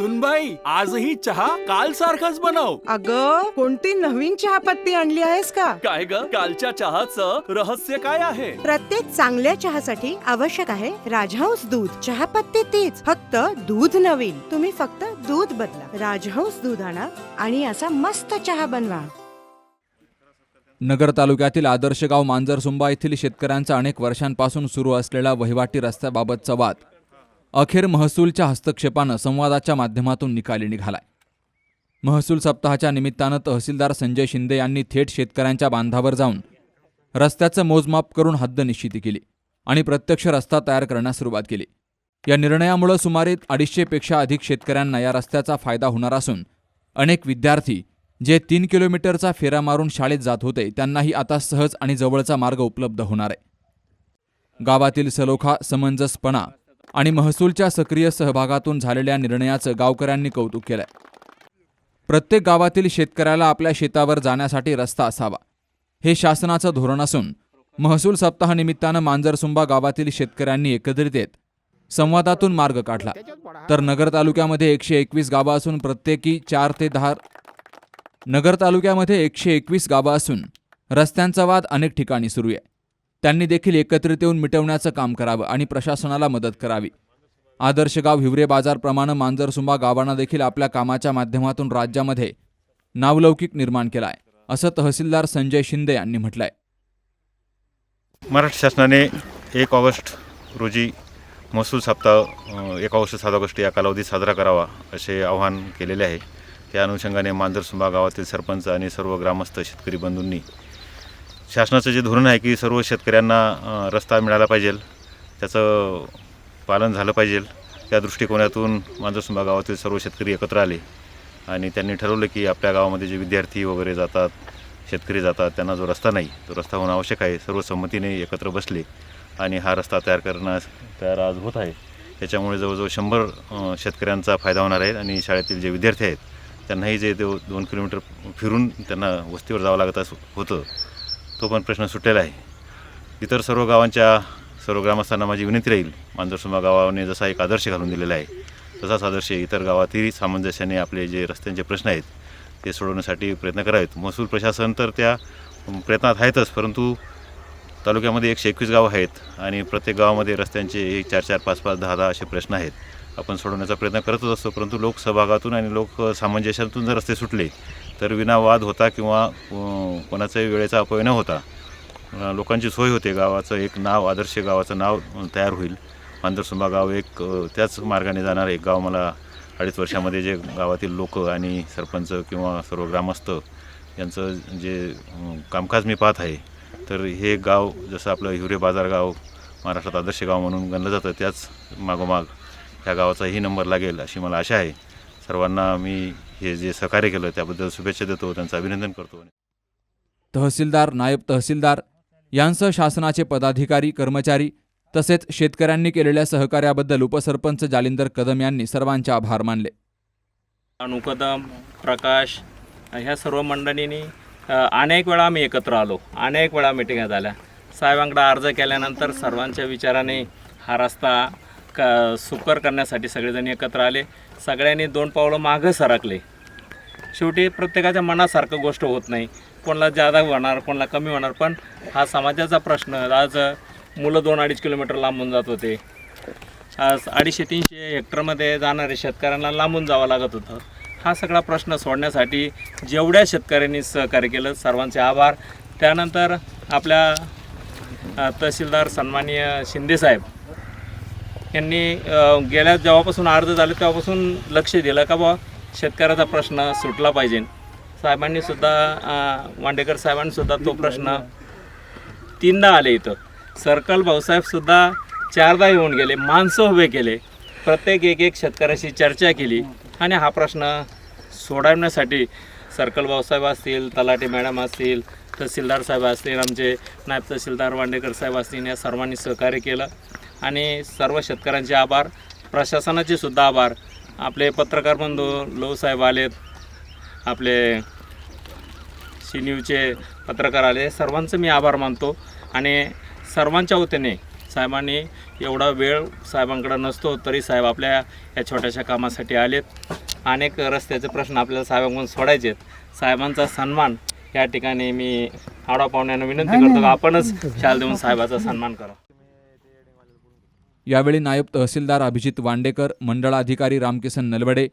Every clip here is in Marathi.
सुनबाई आजही चहा काल सारखाच बनव. अग कोणती नवीन चहापत्ती आणली आहेस का? काय ग? कालच्या चहाचं रहस्य काय आहे? प्रत्येक चांगल्या चहासाठी आवश्यक आहे राजहंस दूध. चहापत्ती तीच फक्त दूध नवीन. तुम्ही फक्त दूध बदला. राजहंस दूध आणा आणि असा मस्त चहा बनवा. नगर तालुक्यातील आदर्श गाव मांजरसुंबा येथील शेतकऱ्यांचा अनेक वर्षांपासून सुरू असलेला वहिवाटी रस्त्याबाबतचा वाद. अखेर महसूलच्या हस्तक्षेपानं संवादाच्या माध्यमातून निकाली निघालाय. महसूल सप्ताहाच्या निमित्तानं तहसीलदार संजय शिंदे यांनी थेट शेतकऱ्यांच्या बांधावर जाऊन रस्त्याचं मोजमाप करून हद्द निश्चिती केली आणि प्रत्यक्ष रस्ता तयार करण्यास सुरुवात केली. या निर्णयामुळे सुमारे अडीचशेपेक्षा अधिक शेतकऱ्यांना या रस्त्याचा फायदा होणार असून अनेक विद्यार्थी जे तीन किलोमीटरचा फेरा मारून शाळेत जात होते त्यांनाही आता सहज आणि जवळचा मार्ग उपलब्ध होणार आहे. गावातील सलोखा समंजसपणा आणि महसूलच्या सक्रिय सहभागातून झालेल्या निर्णयाचं गावकऱ्यांनी कौतुक केलंय. प्रत्येक गावातील शेतकऱ्याला आपल्या शेतावर जाण्यासाठी रस्ता असावा. हे शासनाचं धोरण असून महसूल सप्ताहानिमित्तानं मांजरसुंबा गावातील शेतकऱ्यांनी एकत्रित येत संवादातून मार्ग काढला. तर नगर तालुक्यामध्ये एकशे एकवीस गावं असून प्रत्येकी चार ते दहा नगर तालुक्यामध्ये एकशे एकवीस गावं असून रस्त्यांचा वाद अनेक ठिकाणी सुरू आहे. त्यांनी देखील एकत्रित येऊन मिटवण्याचं काम करावं आणि प्रशासनाला मदत करावी. आदर्श गाव हिवरे बाजारप्रमाणे मांजरसुंबा गावांना देखील आपल्या कामाच्या माध्यमातून राज्यामध्ये नावलौकिक निर्माण केला आहे असं तहसीलदार संजय शिंदे यांनी म्हटलंय. महाराष्ट्र शासनाने एक ऑगस्ट रोजी महसूल सप्ताह एक ऑगस्ट सात ऑगस्ट या कालावधीत साजरा करावा असे आवाहन केलेले आहे. त्या अनुषंगाने मांजरसुंबा गावातील सरपंच आणि सर्व ग्रामस्थ शेतकरी बंधूंनी शासनाचं जे धोरण आहे की सर्व शेतकऱ्यांना रस्ता मिळाला पाहिजे त्याचं पालन झालं पाहिजे त्या दृष्टिकोनातून मांजरसुंबा गावातील सर्व शेतकरी एकत्र आले आणि त्यांनी ठरवलं की आपल्या गावामध्ये जे विद्यार्थी वगैरे जातात शेतकरी जातात त्यांना जो रस्ता नाही तो रस्ता होणं आवश्यक आहे. सर्व संमतीने एकत्र बसले आणि हा रस्ता तयार करण्यास तयार आज होत आहे. त्याच्यामुळे जवळजवळ शंभर शेतकऱ्यांचा फायदा होणार आहे आणि शाळेतील जे विद्यार्थी आहेत त्यांनाही जे दोन किलोमीटर फिरून त्यांना वस्तीवर जावं लागत असं होतं. तो पण प्रश्न सुटलेला आहे. इतर सर्व गावांच्या सर्व ग्रामस्थांना माझी विनंती राहील. मांजरसुमा गावाने जसा एक आदर्श घालून दिलेला आहे तसाच आदर्श इतर गावातही सामंजस्याने आपले जे रस्त्यांचे प्रश्न आहेत ते सोडवण्यासाठी प्रयत्न करावेत. महसूल प्रशासन तर त्या प्रयत्नात आहेतच परंतु तालुक्यामध्ये एकशे एकवीस गावं आहेत आणि प्रत्येक गावामध्ये रस्त्यांचे एक चार चार पाच पाच दहा दहा असे प्रश्न आहेत. आपण सोडवण्याचा प्रयत्न करतच असतो परंतु लोकसहभागातून आणि लोक सामंजस्यातून जर रस्ते सुटले तर विना वाद होता किंवा कोणाचाही वेळेचा अपव्यय न होता लोकांची सोय होते. गावाचं एक नाव आदर्श गावाचं नाव तयार होईल. मांजरसुंबा गाव एक त्याच मार्गाने जाणारं एक गाव मला अडीच वर्षामध्ये जे गावातील लोक आणि सरपंच किंवा सर्व ग्रामस्थ यांचं जे कामकाज मी पाहत आहे. तर हे गाव जसं आपलं हिवरे बाजार गाव महाराष्ट्रात आदर्श गाव म्हणून गणलं जातं त्याच मागोमाग ह्या गावाचाही नंबर लागेल अशी मला आशा आहे. सर्वांना मी हे जे सहकार्य केलं त्याबद्दल शुभेच्छा देतो त्यांचं अभिनंदन करतो. तहसीलदार नायब तहसीलदार यांसह शासनाचे पदाधिकारी कर्मचारी तसेच शेतकऱ्यांनी केलेल्या सहकार्याबद्दल उपसरपंच जालिंदर कदम यांनी सर्वांचे आभार मानले. अनु कदम प्रकाश ह्या सर्व मंडळींनी अनेक वेळा आम्ही एकत्र आलो. अनेक वेळा मिटिंगा झाल्या. साहेबांकडे अर्ज केल्यानंतर सर्वांच्या विचाराने हा रस्ता का सुकर करण्यासाठी सगळेजण एकत्र आले. सगळ्यांनी दोन पावलं मागं सरकले. शेवटी प्रत्येकाच्या मनासारखं गोष्ट होत नाही. कोणाला जादा होणार कोणाला कमी होणार पण हा समाजाचा प्रश्न. आज मुलं दोन अडीच किलोमीटर लांबून जात होते. आज अडीचशे तीनशे हेक्टरमध्ये जाणारे शेतकऱ्यांना लांबून जावं लागत होतं. हा सगळा प्रश्न सोडण्यासाठी जेवढ्या शेतकऱ्यांनी सहकार्य केलं सर्वांचे आभार. त्यानंतर आपल्या तहसीलदार सन्माननीय शिंदेसाहेब यांनी गेल्या जेव्हापासून अर्ज झाले तेव्हापासून लक्ष दिलं का बुवा शेतकऱ्याचा प्रश्न सुटला पाहिजे. साहेबांनी सुद्धा वांडेकर साहेबांनी सुद्धा तो प्रश्न तीनदा आले इथं. सर्कल भाऊसाहेबसुद्धा चारदा येऊन गेले माणसं उभे केले. प्रत्येक एक एक शेतकऱ्याशी चर्चा केली आणि हा प्रश्न सोडवण्यासाठी सर्कल भाऊसाहेब असतील तलाटे मॅडम असतील तहसीलदार साहेब असतील आमचे नायब तहसीलदार वांडेकर साहेब असतील या सर्वांनी सहकार्य केलं. आणि सर्व शेतकऱ्यांचे आभार. प्रशासनाचे सुद्धा आभार. आपले पत्रकार बंधू लोहसाहेब आलेत. आपले सी न्यूजचे पत्रकार आले. सर्वांचं मी आभार मानतो. आणि सर्वांच्या वतीने साहेबांनी एवढा वेळ साहेबांकडे नसतो तरी साहेब आपल्या या छोट्याशा कामासाठी आलेत. अनेक रस्त्याचे प्रश्न आपल्याला साहेबांकडून सोडायचे आहेत साहेबांचा सन्मान या ठिकाणी मी आडा पाहुण्यांना विनंती करतो. का आपणच शाल देऊन साहेबाचा सन्मान करा. यावेळी नायब तहसीलदार अभिजित वांडेकर मंडळाधिकारी रामकिसन नलवडे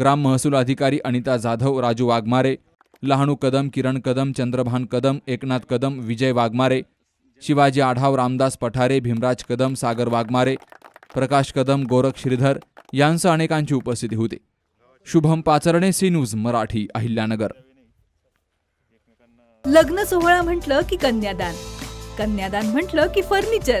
ग्राम महसूल अधिकारी अनिता जाधव राजू वाघमारे लहानू कदम किरण कदम चंद्रभान कदम एकनाथ कदम विजय वाघमारे शिवाजी आढाव रामदास पठारे भीमराज कदम सागर वाघमारे प्रकाश कदम गोरख श्रीधर यांसह अनेकांची उपस्थिती होती. Shubham Pacharne C news Marathi Ahilyanagar. लग्न सोहळा म्हटलं की कन्यादान. कन्यादान म्हटलं की फर्निचर.